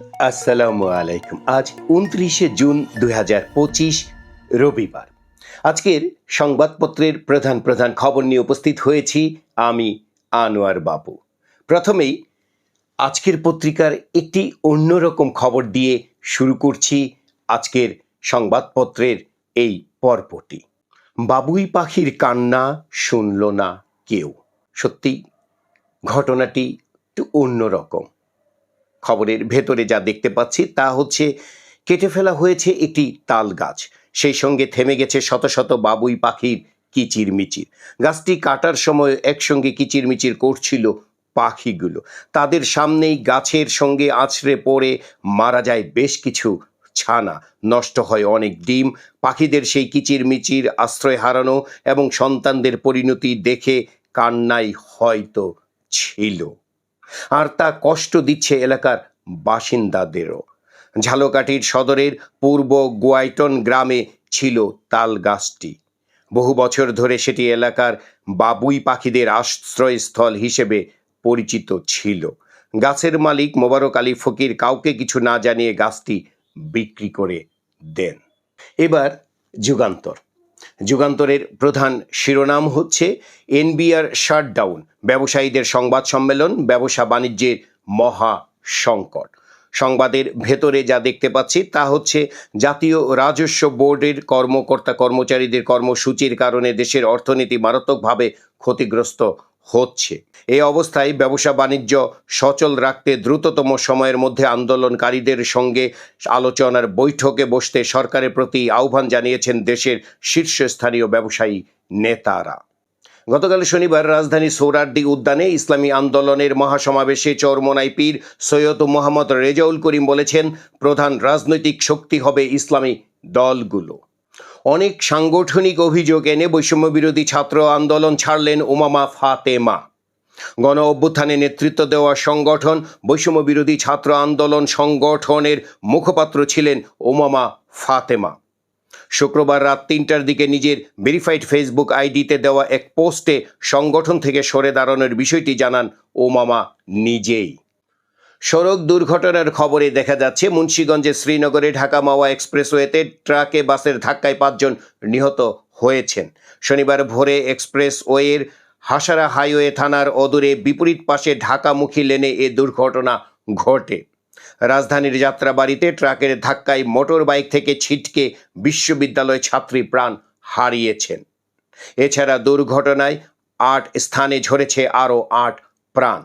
আসসালামু আলাইকুম আজ উনত্রিশে জুন দু হাজার পঁচিশ রবিবার। আজকের সংবাদপত্রের প্রধান প্রধান খবর নিয়ে উপস্থিত হয়েছি আমি, আনোয়ার বাবু। প্রথমেই, আজকের পত্রিকার একটি অন্যরকম খবর দিয়ে শুরু করছি আজকের সংবাদপত্রের এই পর্বটি। বাবুই পাখির কান্না শুনল না কেউ। সত্যি ঘটনাটি একটু অন্যরকম। খবরের ভেতরে যা দেখতে পাচ্ছি তা হচ্ছে কেটে ফেলা হয়েছে একটি তাল গাছ। সেই সঙ্গে থেমে গেছে শত শত বাবুই পাখির কিচির মিচির গাছটি কাটার সময় একসঙ্গে কিচির মিচির করছিল পাখিগুলো। তাদের সামনেই গাছের সঙ্গে আছড়ে পড়ে মারা যায় বেশ কিছু ছানা। নষ্ট হয় অনেক ডিম। পাখিদের সেই কিচির মিচির আশ্রয় হারানো এবং সন্তানদের পরিণতি দেখে কান্নাই হয়তো ছিল। আর তা কষ্ট দিচ্ছে এলাকার বাসিন্দাদেরও। ঝালকাঠির সদরের পূর্ব গোয়াইটন গ্রামে ছিল তাল গাছটি। বহু বছর ধরে সেটি এলাকার বাবুই পাখিদের আশ্রয়স্থল হিসেবে পরিচিত ছিল। গাছের মালিক মোবারক আলী ফকির কাউকে কিছু না জানিয়ে গাছটি বিক্রি করে দেন। এবার যুগান্তর। যুগান্তরের প্রধান শিরোনাম হচ্ছে এনবিআর শাটডাউন, ব্যবসায়ীদের সংবাদ সম্মেলন, ব্যবসা বাণিজ্যের মহা সংকট। সংবাদের ভেতরে যা দেখতে পাচ্ছি তা হচ্ছে জাতীয় রাজস্ব বোর্ডের কর্মকর্তা কর্মচারীদের কর্মসূচির কারণে দেশের অর্থনীতি মারাত্মকভাবে ক্ষতিগ্রস্ত হচ্ছে। এই অবস্থায় ব্যবসা বাণিজ্য সচল রাখতে দ্রুততম সময়ের মধ্যে আন্দোলনকারীদের সঙ্গে আলোচনার বৈঠকে বসতে সরকারের প্রতি আহ্বান জানিয়েছেন দেশের শীর্ষস্থানীয় ব্যবসায়ী নেতারা। গতকাল শনিবার রাজধানী সৌরার্দি উদ্যানে ইসলামী আন্দোলনের মহাসমাবেশে চরমোনাই পীর সৈয়দ মোহাম্মদ রেজাউল করিম বলেছেন, প্রধান রাজনৈতিক শক্তি হবে ইসলামী দলগুলো। অনেক সাংগঠনিক অভিযোগ এনে বৈষম্য বিরোধী ছাত্র আন্দোলন ছাড়লেন উমামা ফাতেমা। গণ অভ্যুত্থানে নেতৃত্ব দেওয়া সংগঠন বৈষম্য বিরোধী ছাত্র আন্দোলন সংগঠনের মুখপাত্র ছিলেন ওমামা ফাতেমা। শুক্রবার রাত তিনটার দিকে নিজের ভেরিফাইড ফেসবুক আইডিতে দেওয়া এক পোস্টে সংগঠন থেকে সরে দাঁড়ানোর বিষয়টি জানান ওমামা নিজেই। সড়ক দুর্ঘটনার খবরে দেখা যাচ্ছে, মুন্সীগঞ্জে শ্রীনগরে ঢাকা মাওয়া এক্সপ্রেসওয়েতে ট্রাকে বাসের ধাক্কায় পাঁচজন নিহত হয়েছেন। শনিবার ভোরে এক্সপ্রেসওয়ের হাসারা হাইওয়ে থানার অদূরে বিপরীত পাশে ঢাকামুখী লেনে এ দুর্ঘটনা ঘটে। রাজধানীর যাত্রাবাড়িতে ট্রাকের ধাক্কায় মোটর বাইক থেকে ছিটকে বিশ্ববিদ্যালয় ছাত্রী প্রাণ হারিয়েছেন। এছাড়া দুর্ঘটনায় আট স্থানে ঝরেছে আরও আট প্রাণ।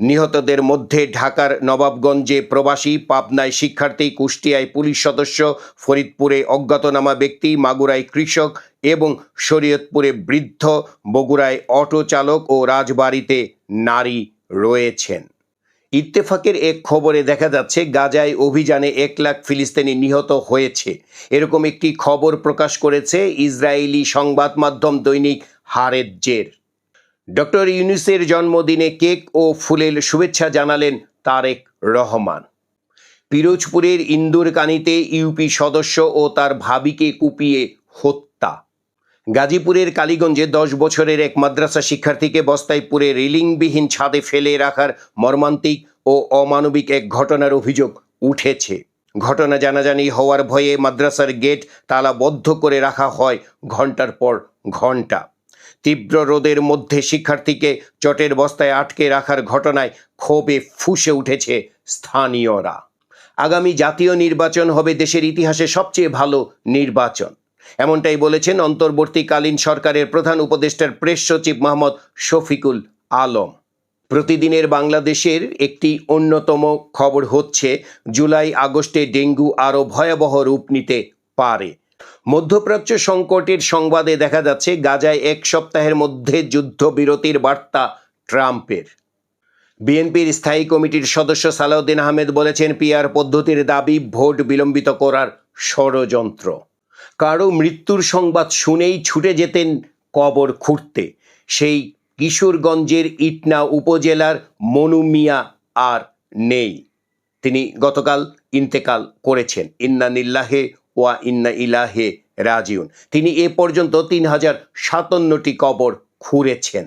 নিহতদের মধ্যে ঢাকার নবাবগঞ্জে প্রবাসী, পাবনায় শিক্ষার্থী, কুষ্টিয়ায় পুলিশ সদস্য, ফরিদপুরে অজ্ঞাতনামা ব্যক্তি, মাগুরায় কৃষক এবং শরীয়তপুরে বৃদ্ধ, বগুড়ায় অটো চালক ও রাজবাড়িতে নারী রয়েছেন। ইত্তেফাকের এক খবরে দেখা যাচ্ছে, গাজায় অভিযানে এক লাখ ফিলিস্তিনি নিহত হয়েছে। এরকম একটি খবর প্রকাশ করেছে ইসরায়েলি সংবাদ মাধ্যম দৈনিক হারেজ্জের। ডক্টর ইউনুসের জন্মদিনে কেক ও ফুলের শুভেচ্ছা জানালেন তারেক রহমান। পিরোজপুরের ইন্দুরকানিতে ইউপি সদস্য ও তার ভাবিকে কুপিয়ে হত্যা। গাজীপুরের কালীগঞ্জে দশ বছরের এক মাদ্রাসা শিক্ষার্থীকে বস্তায় পুরে রিলিংবিহীন ছাদে ফেলে রাখার মর্মান্তিক ও অমানবিক এক ঘটনার অভিযোগ উঠেছে। ঘটনা জানাজানি হওয়ার ভয়ে মাদ্রাসার গেট তালাবদ্ধ করে রাখা হয় ঘণ্টার পর ঘণ্টা তীব্র রোদের মধ্যে শিক্ষার্থীকে চটের বস্তায় আটকে রাখার ঘটনায় ক্ষোভে ফুঁসে উঠেছে স্থানীয়রা। আগামী জাতীয় নির্বাচন হবে দেশের ইতিহাসে সবচেয়ে ভালো নির্বাচন। এমনটাই বলেছেন অন্তর্বর্তীকালীন সরকারের প্রধান উপদেষ্টার প্রেস সচিব মোহাম্মদ শফিকুল আলম। প্রতিদিনের বাংলাদেশের একটি অন্যতম খবর হচ্ছে, জুলাই আগস্টে ডেঙ্গু আরও ভয়াবহ রূপ নিতে পারে। মধ্যপ্রাচ্য সংকটের সংবাদে দেখা যাচ্ছে, গাজায় এক সপ্তাহের মধ্যে যুদ্ধবিরতির বার্তা ট্রাম্পের। বিএনপির স্থায়ী কমিটির সদস্য সালাউদ্দিন আহমেদ বলেছেন পিয়ার পদ্ধতির দাবি ভোট বিলম্বিত করার ষড়যন্ত্র। কারও মৃত্যুর সংবাদ শুনেই ছুটে যেতেন কবর খুঁড়তে। সেই কিশোরগঞ্জের ইটনা উপজেলার মনু মিয়া আর নেই। তিনি গতকাল ইন্তেকাল করেছেন। ইন্না নিল্লাহে ওয়া ইন্না ইলাহে রাজিউন। তিনি এ পর্যন্ত তিন হাজার সাতান্নটি কবর খুঁড়েছেন।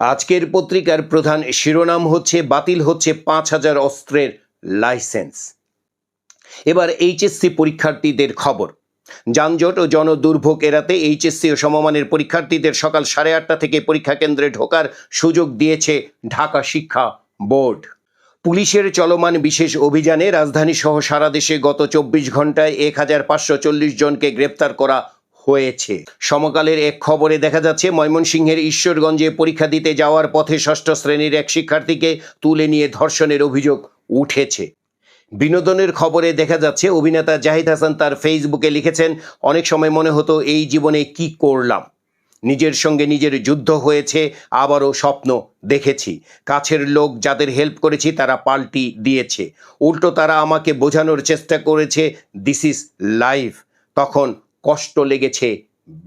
আজকের পত্রিকার প্রধান শিরোনাম হচ্ছে, বাতিল হচ্ছে পাঁচ হাজার অস্ত্রের লাইসেন্স। এবার এইচএসসি পরীক্ষার্থীদের খবর। যানজট ও জনদুর্ভোগ এড়াতে এইচএসসি ও সমমানের পরীক্ষার্থীদের সকাল সাড়ে আটটা থেকে পরীক্ষা কেন্দ্রে ঢোকার সুযোগ দিয়েছে ঢাকা শিক্ষা বোর্ড। পুলিশের চলমান বিশেষ অভিযানে রাজধানী সহ সারা দেশে গত চব্বিশ ঘন্টায় এক হাজার পাঁচশো চল্লিশ জনকে গ্রেপ্তার করা হয়েছে। সমকালের এক খবরে দেখা যাচ্ছে, ময়মনসিংহের ঈশ্বরগঞ্জে পরীক্ষা দিতে যাওয়ার পথে ষষ্ঠ শ্রেণির এক শিক্ষার্থীকে তুলে নিয়ে ধর্ষণের অভিযোগ উঠেছে। বিনোদনের খবরে দেখা যাচ্ছে, অভিনেতা জাহিদ হাসান তার ফেসবুকে লিখেছেন, অনেক সময় মনে হতো এই জীবনে কি করলাম? নিজের সঙ্গে নিজের যুদ্ধ হয়েছে, আবারও স্বপ্ন দেখেছি। কাছের লোক যাদের হেল্প করেছি তারা পাল্টি দিয়েছে। উল্টো তারা আমাকে বোঝানোর চেষ্টা করেছে দিস ইজ লাইফ তখন কষ্ট লেগেছে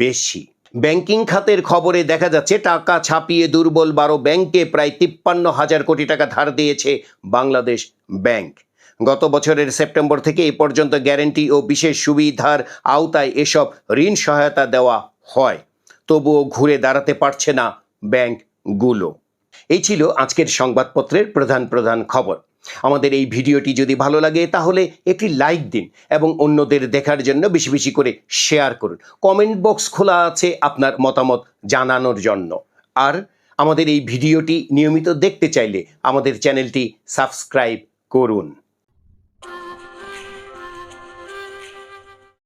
বেশি। ব্যাংকিং খাতের খবরে দেখা যাচ্ছে, টাকা ছাপিয়ে দুর্বল বারো ব্যাংকে প্রায় তিপ্পান্ন হাজার কোটি টাকা ধার দিয়েছে বাংলাদেশ ব্যাংক। গত বছরের সেপ্টেম্বর থেকে এ পর্যন্ত গ্যারেন্টি ও বিশেষ সুবিধার আওতায় এসব ঋণ সহায়তা দেওয়া হয়। তবুও ঘুরে দাঁড়াতে পারছে না ব্যাংকগুলো। এই ছিল আজকের সংবাদপত্রের প্রধান প্রধান খবর। আমাদের এই ভিডিওটি যদি ভালো লাগে, তাহলে একটি লাইক দিন এবং অন্যদের দেখার জন্য বেশি বেশি করে শেয়ার করুন। কমেন্ট বক্স খোলা আছে আপনার মতামত জানানোর জন্য। আর আমাদের এই ভিডিওটি নিয়মিত দেখতে চাইলে আমাদের চ্যানেলটি সাবস্ক্রাইব করুন।